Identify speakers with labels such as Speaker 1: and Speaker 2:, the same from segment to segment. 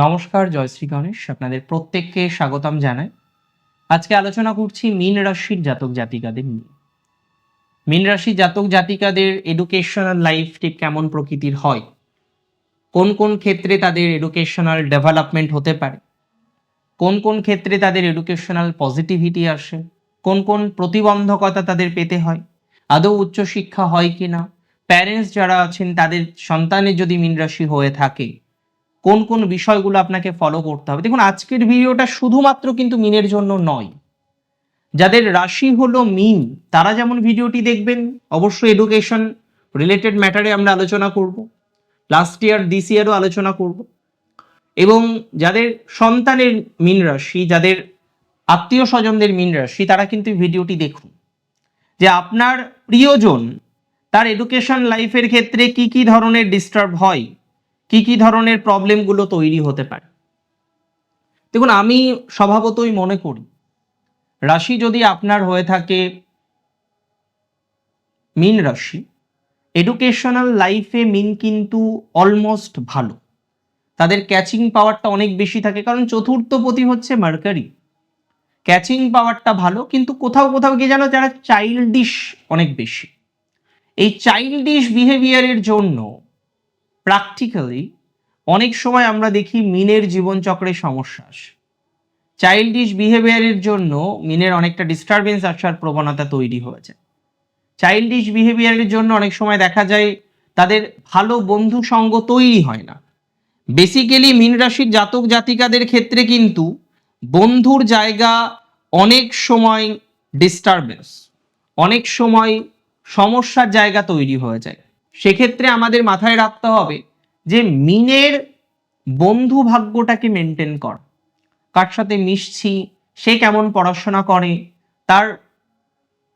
Speaker 1: নমস্কার জয়শ্রী গণেশ। আপনাদের প্রত্যেককে স্বাগতম জানাই। আজকে আলোচনা করছি মীন রাশির জাতক জাতিকাদের নিয়ে। মীন রাশির জাতক জাতিকাদের এডুকেশনাল লাইফ ঠিক কেমন প্রকৃতির হয়? কোন কোন ক্ষেত্রে তাদের এডুকেশনাল ডেভেলপমেন্ট হতে পারে? কোন কোন ক্ষেত্রে তাদের এডুকেশনাল পজিটিভিটি আসে? কোন কোন প্রতিবন্ধকতা তাদের পেতে হয়? আদৌ উচ্চশিক্ষা হয় কি না প্যারেন্টস যারা আছেন, তাদের সন্তানের যদি মীন রাশি হয়ে থাকে কোন কোন বিষয়গুলো আপনাকে ফলো করতে হবে। দেখুন, আজকের ভিডিওটা শুধুমাত্র কিন্তু মিনের জন্য নয়। যাদের রাশি হলো মিন, তারা যেমন ভিডিওটি দেখবেন, অবশ্যই এডুকেশন রিলেটেড ম্যাটারে আমরা আলোচনা করব। লাস্ট ইয়ার দিস ইয়ারও আলোচনা করব। এবং যাদের সন্তানের মিন রাশি, যাদের আত্মীয় স্বজনদের মিন রাশি, তারা কিন্তু ভিডিওটি দেখুন। যে আপনার প্রিয়জন, তার এডুকেশন লাইফের ক্ষেত্রে কি কি ধরনের ডিস্টার্ব হয় কি কি ধরনের প্রবলেমগুলো তৈরি হতে পারে? দেখুন, আমি স্বভাবতই মনে করি, রাশি যদি আপনার হয়ে থাকে মিন রাশি এডুকেশনাল লাইফে মিন কিন্তু অলমোস্ট ভালো। তাদের ক্যাচিং পাওয়ারটা অনেক বেশি থাকে, কারণ চতুর্থ পতি হচ্ছে মার্কারি ক্যাচিং পাওয়ারটা ভালো, কিন্তু কোথাও কোথাও গিয়ে জানো, যারা চাইল্ডিশ অনেক বেশি। এই চাইল্ডিশ বিহেভিয়ারের জন্য প্র্যাকটিক্যালি অনেক সময় আমরা দেখি মিনের জীবনচক্রে সমস্যা আসে। চাইল্ডিশ বিহেভিয়ারের জন্য মিনের অনেকটা ডিস্টারবেন্স আসার প্রবণতা তৈরি হয়েছে। চাইল্ডিশ বিহেভিয়ারের জন্য অনেক সময় দেখা যায় তাদের ভালো বন্ধু সঙ্গ তৈরি হয় না। বেসিক্যালি মীন রাশির জাতক জাতিকাদের ক্ষেত্রে কিন্তু বন্ধুর জায়গা অনেক সময় ডিস্টারবেন্স অনেক সময় সমস্যার জায়গা তৈরি হয়ে যায়। সেক্ষেত্রে আমাদের মাথায় রাখতে হবে যে মিনের বন্ধু ভাগ্যটাকে মেনটেন কর। কার সাথে মিশছি, সে কেমন পড়াশোনা করে, তার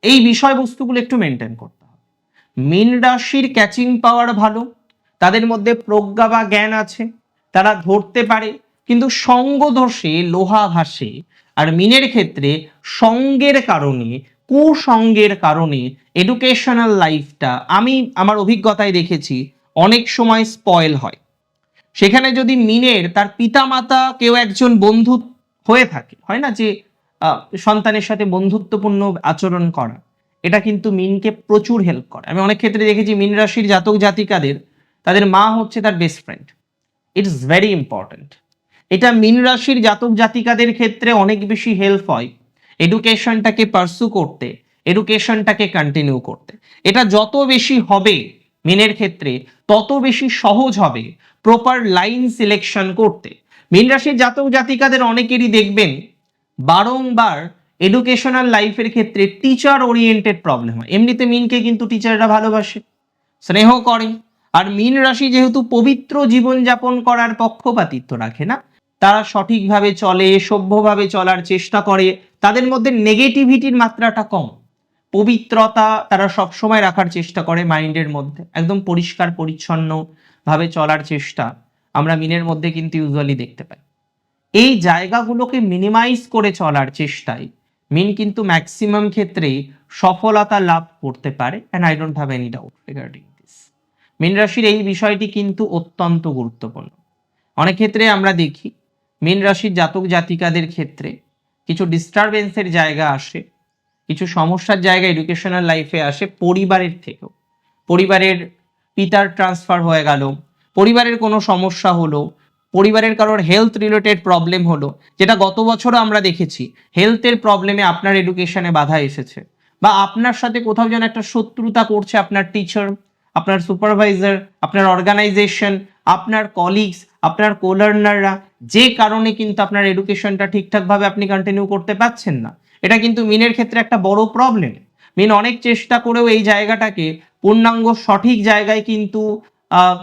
Speaker 1: এই বিষয়বস্তুগুলো একটু মেনটেন করতে হবে। মিন রাশির ক্যাচিং পাওয়ার ভালো, তাদের মধ্যে প্রজ্ঞা বা জ্ঞান আছে, তারা ধরতে পারে, কিন্তু সঙ্গ দোষে লোহা ভাসে আর মিনের ক্ষেত্রে সঙ্গের কারণে কুসঙ্গের কারণে এডুকেশনাল লাইফটা আমি আমার অভিজ্ঞতায় দেখেছি অনেক সময় স্পয়েল হয়। সেখানে যদি মিনের তার পিতামাতা কেউ একজন বন্ধু হয়ে থাকে, হয় না যে সন্তানের সাথে বন্ধুত্বপূর্ণ আচরণ করা, এটা কিন্তু মিনকে প্রচুর হেল্প করে। আমি অনেক ক্ষেত্রে দেখেছি মিন রাশির জাতক জাতিকাদের, তাদের মা হচ্ছে তার best friend it's very important এটা মিন রাশির জাতক জাতিকাদের ক্ষেত্রে অনেক বেশি হেল্প হয়। এডুকেশনটাকে পার্সু করতে এডুকেশনটাকে কন্টিনিউ করতে। এটা যত বেশি হবে মিনের ক্ষেত্রে, তত বেশি সহজ হবে প্রপার লাইন সিলেকশন করতে। মিন রাশির জাতক জাতিকাদের অনেকেরই দেখবেন, বারংবার এডুকেশনাল লাইফের ক্ষেত্রে টিচার ওরিয়েন্টেড প্রবলেম হয়। এমনিতে মিনকে কিন্তু টিচাররা ভালোবাসে, স্নেহ করে। আর মিন রাশি যেহেতু পবিত্র জীবনযাপন করার পক্ষপাতিত্ব রাখে না, তারা সঠিকভাবে চলে, সভ্যভাবে চলার চেষ্টা করে তাদের মধ্যে নেগেটিভিটির মাত্রাটা কম। পবিত্রতা তারা সবসময় রাখার চেষ্টা করে মাইন্ডের মধ্যে। একদম পরিষ্কার পরিচ্ছন্ন ভাবে চলার চেষ্টা আমরা মিনের মধ্যে কিন্তু ইউজুয়ালি দেখতে পাই। এই জায়গাগুলোকে মিনিমাইজ করে চলার চেষ্টায় মিন কিন্তু ম্যাক্সিমাম ক্ষেত্রেই সফলতা লাভ করতে পারে and I don't have any doubt regarding this মিন রাশির এই বিষয়টি কিন্তু অত্যন্ত গুরুত্বপূর্ণ। অনেক ক্ষেত্রে আমরা দেখি, মীন রাশির জাতক জাতিকাদের ক্ষেত্রে কিছু ডিস্টারবেন্সের জায়গা আসে, কিছু সমস্যার জায়গা এডুকেশনাল লাইফে আসে পরিবারের থেকেও। পরিবারের পিতার ট্রান্সফার হয়ে গেল, পরিবারের কোনো সমস্যা হলো, পরিবারের কারোর হেলথ রিলেটেড প্রবলেম হলো, যেটা গত বছরও আমরা দেখেছি হেলথের প্রবলেমে আপনার এডুকেশনে বাধা এসেছে। বা আপনার সাথে কোথাও যেন একটা শত্রুতা করছে আপনার টিচার আপনার সুপারভাইজার আপনার অর্গানাইজেশন আপনার কলিগস আপনার কোলার্নাররা যে কারণে কিন্তু আপনার এডুকেশনটা ঠিকঠাকভাবে আপনি কন্টিনিউ করতে পারছেন না। এটা কিন্তু মিনের ক্ষেত্রে একটা বড় প্রবলেম মিন অনেক চেষ্টা করেও এই জায়গাটাকে পূর্ণাঙ্গ সঠিক জায়গায় কিন্তু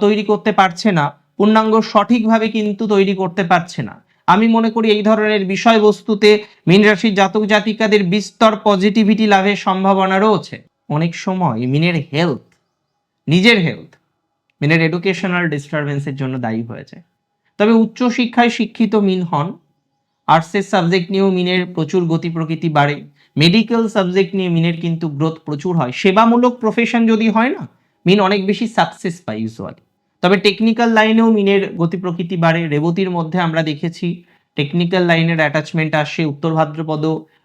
Speaker 1: তৈরি করতে পারছে না। পূর্ণাঙ্গ সঠিকভাবে কিন্তু তৈরি করতে পারছে না। আমি মনে করি এই ধরনের বিষয়বস্তুতে মীন রাশির জাতক জাতিকাদের বিস্তর পজিটিভিটি লাভের সম্ভাবনা রয়েছে। অনেক সময় মিনের হেলথ নিজের হেলথ মিনের এডুকেশনাল ডিস্টারবেন্সের জন্য দায়ী হয়ে যায়। তবে উচ্চশিক্ষায় শিক্ষিত মিন হন। আর্টসের সাবজেক্ট নিয়েও মিনের প্রচুর গতি প্রকৃতি বাড়ে। মেডিকেল সাবজেক্ট নিয়ে মিনের কিন্তু গ্রোথ প্রচুর হয়। সেবামূলক প্রফেশন যদি হয় না, মিন অনেক বেশি সাকসেস পায় ইউজুয়ালি তবে টেকনিক্যাল লাইনেও মিনের গতি প্রকৃতি বাড়ে। রেবতীর মধ্যে আমরা দেখেছি টেকনিক্যাল লাইনের অ্যাটাচমেন্ট আসে উত্তর ভাদ্রপদ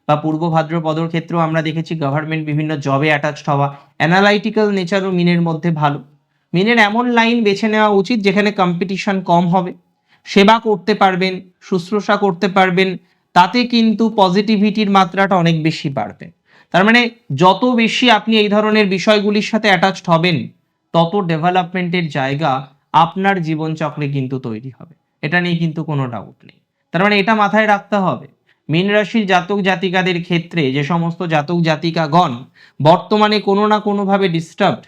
Speaker 1: বা পূর্ব ভাদ্রপদর ক্ষেত্রেও আমরা দেখেছি গভর্নমেন্ট বিভিন্ন জবে অ্যাটাচড হওয়া। অ্যানালাইটিক্যাল নেচারও মিনের মধ্যে ভালো। মিনের এমন লাইন বেছে নেওয়া উচিত যেখানে কম্পিটিশন কম হবে। সেবা করতে পারবেন, শুশ্রূষা করতে পারবেন, তাতে কিন্তু পজিটিভিটির মাত্রাটা অনেক বেশি বাড়বে। তার মানে যত বেশি আপনি এই ধরনের বিষয়গুলির সাথে অ্যাটাচড হবেন, তত ডেভেলপমেন্টের জায়গা আপনার জীবনচক্রে কিন্তু তৈরি হবে। এটা নিয়ে কিন্তু কোনো ডাউট নেই। তার মানে এটা মাথায় রাখতে হবে। মীন রাশির জাতক জাতিকাদের ক্ষেত্রে যে সমস্ত জাতক জাতিকাগণ বর্তমানে কোনো না কোনোভাবে ডিস্টার্বড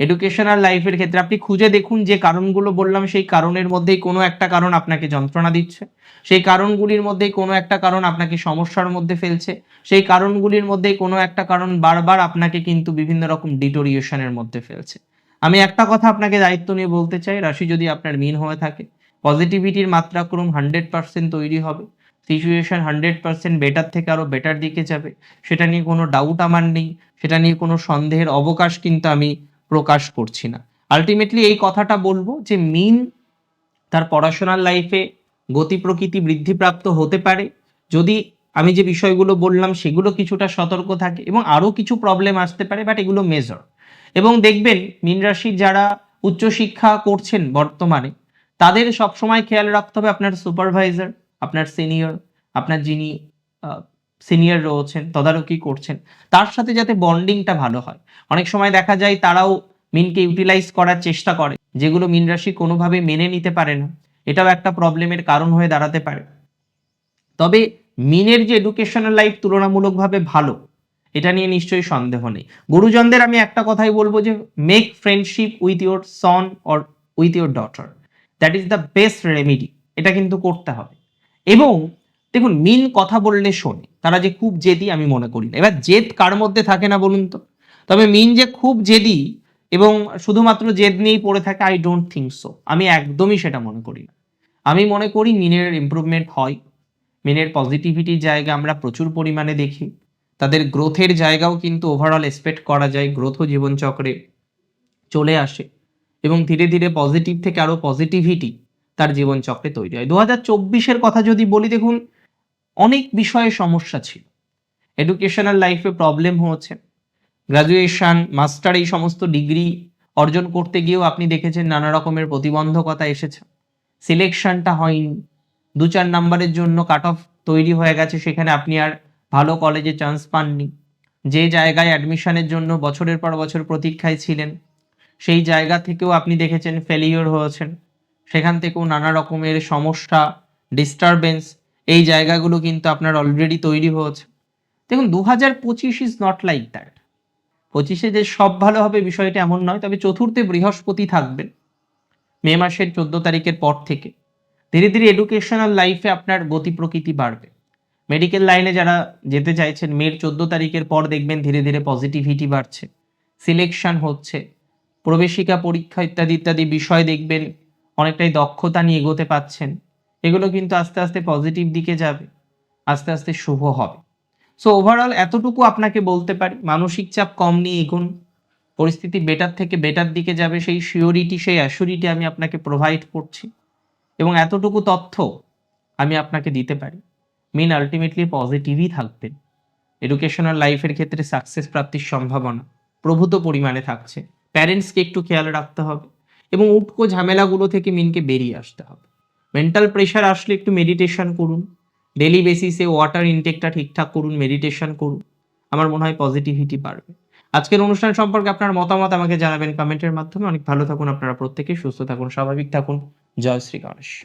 Speaker 1: এডুকেশনাল লাইফের ক্ষেত্রে আপনি খুঁজে দেখুন যে কারণগুলো বললাম, সেই কারণের মধ্যেই কোনো একটা কারণ আপনাকে যন্ত্রণা দিচ্ছে, সেই কারণগুলির মধ্যেই কোনো একটা কারণ আপনাকে সমস্যার মধ্যে ফেলছে, সেই কারণগুলির মধ্যেই কোনো একটা কারণ বারবার আপনাকে কিন্তু বিভিন্ন রকম ডিটোরিয়েশনের মধ্যে ফেলছে। আমি একটা কথা আপনাকে দায়িত্ব নিয়ে বলতে চাই, রাশি যদি আপনার মিন হয়ে থাকে পজিটিভিটির মাত্রাক্রম হান্ড্রেড পার্সেন্ট তৈরি হবে সিচুয়েশন হান্ড্রেড পার্সেন্ট বেটার থেকে আরও বেটার দিকে যাবে, সেটা নিয়ে কোনো ডাউট আমার নেই, সেটা নিয়ে কোনো সন্দেহের অবকাশ কিন্তু আমি প্রকাশ করছি না। আলটিমেটলি এই কথাটা বলব যে মিন তার পড়াশোনার লাইফে গতি প্রকৃতি বৃদ্ধিপ্রাপ্ত হতে পারে। যদি আমি যে বিষয়গুলো বললাম সেগুলো কিছুটা সতর্ক থাকে এবং আরও কিছু প্রবলেম আসতে পারে বাট এগুলো মেজর এবং দেখবেন মিন রাশির যারা উচ্চশিক্ষা করছেন বর্তমানে, তাদের সবসময় খেয়াল রাখতে হবে আপনার সুপারভাইজার আপনার সিনিয়র আপনার যিনি সিনিয়র রয়েছেন, তদারকি করছেন, তার সাথে যাতে বন্ডিংটা ভালো হয়। অনেক সময় দেখা যায় তারাও মিনকে ইউটিলাইজ করার চেষ্টা করে, যেগুলো মিন রাশি কোনোভাবে মেনে নিতে পারে না। এটাও একটা প্রবলেমের কারণ হয়ে দাঁড়াতে পারে। তবে মিনের যে এডুকেশনাল লাইফ তুলনামূলকভাবে ভালো, এটা নিয়ে নিশ্চয়ই সন্দেহ নেই। গুরুজনদের আমি একটা কথাই বলব যে make friendship with your son or with your daughter that is the best remedy এটা কিন্তু করতে হবে। এবং দেখুন মিন কথা বললে শোনে তারা যে খুব জেদি আমি মনে করি না। এবার জেদ কার মধ্যে থাকে না বলুন তো? তবে মিন যে খুব জেদি এবং শুধুমাত্র জেদ নিয়েই পড়ে থাকে আই ডোন্ট থিঙ্ক সো আমি একদমই সেটা মনে করি না। আমি মনে করি মিনের ইমপ্রুভমেন্ট হয়। মিনের পজিটিভিটির জায়গা আমরা প্রচুর পরিমাণে দেখি। তাদের গ্রোথের জায়গাও কিন্তু ওভারঅল এক্সপেক্ট করা যায়। গ্রোথও জীবনচক্রে চলে আসে এবং ধীরে ধীরে পজিটিভ থেকে আরও পজিটিভিটি তার জীবনচক্রে তৈরি হয়। দু হাজার চব্বিশের কথা যদি বলি, দেখুন অনেক বিষয়ে সমস্যা ছিল। এডুকেশনাল লাইফে প্রবলেম হয়েছে। গ্রাজুয়েশন মাস্টার এই সমস্ত ডিগ্রি অর্জন করতে গিয়েও আপনি দেখেছেন নানা রকমের প্রতিবন্ধকতা এসেছে। সিলেকশনটা হয়নি। দু চার নাম্বারের জন্য কাট অফ তৈরি হয়ে গেছে, সেখানে আপনি আর ভালো কলেজে চান্স পাননি। যে জায়গায় অ্যাডমিশনের জন্য বছরের পর বছর প্রতীক্ষায় ছিলেন, সেই জায়গা থেকেও আপনি দেখেছেন ফেলিওর হয়েছেন। সেখান থেকেও নানা রকমের সমস্যা ডিস্টারবেন্স এই জায়গাগুলো কিন্তু আপনার অলরেডি তৈরি হয়েছে। দেখুন দু হাজার পঁচিশ ইজ নট লাইক দ্যাট পঁচিশে যে সব ভালো হবে বিষয়টা এমন নয়, তবে চতুর্থে বৃহস্পতি থাকবেন মে মাসের চোদ্দ তারিখের পর থেকে। ধীরে ধীরে এডুকেশনাল লাইফে আপনার গতি প্রকৃতি বাড়বে। মেডিকেল লাইনে যারা যেতে চাইছেন মের চোদ্দ তারিখের পর দেখবেন ধীরে ধীরে পজিটিভিটি বাড়ছে। সিলেকশন হচ্ছে, প্রবেশিকা পরীক্ষা ইত্যাদি ইত্যাদি বিষয় দেখবেন, অনেকটাই দক্ষতা নিয়ে এগোতে পাচ্ছেন। এগুলো কিন্তু আস্তে আস্তে পজিটিভ দিকে যাবে, আস্তে আস্তে শুভ হবে। সো ওভারঅল এতটুকু আপনাকে বলতে পারি, মানসিক চাপ কম নিয়ে এগুন, পরিস্থিতি বেটার থেকে বেটার দিকে যাবে, সেই শিওরিটি সেই অ্যাসিউরিটি আমি আপনাকে প্রোভাইড করছি এবং এতটুকু তথ্য আমি আপনাকে দিতে পারি। মিন আলটিমেটলি পজিটিভই থাকবেন। এডুকেশনাল লাইফের ক্ষেত্রে সাকসেস প্রাপ্তির সম্ভাবনা প্রভূত পরিমাণে থাকছে। প্যারেন্টসকে একটু খেয়াল রাখতে হবে এবং উটকো ঝামেলাগুলো থেকে মিনকে বেরিয়ে আসতে হবে। মেন্টাল প্রেশার আসলে একটু মেডিটেশন করুন। ডেলি বেসিসে ওয়াটার ইনটেকটা ঠিকঠাক করুন মেডিটেশন করুন। আমার মনে হয় পজিটিভিটি বাড়বে। আজকের অনুষ্ঠান সম্পর্কে আপনার মতামত আমাকে জানাবেন কমেন্টের মাধ্যমে। অনেক ভালো থাকুন, আপনারা প্রত্যেকে সুস্থ থাকুন, স্বাভাবিক থাকুন। জয় শ্রী গণেশ।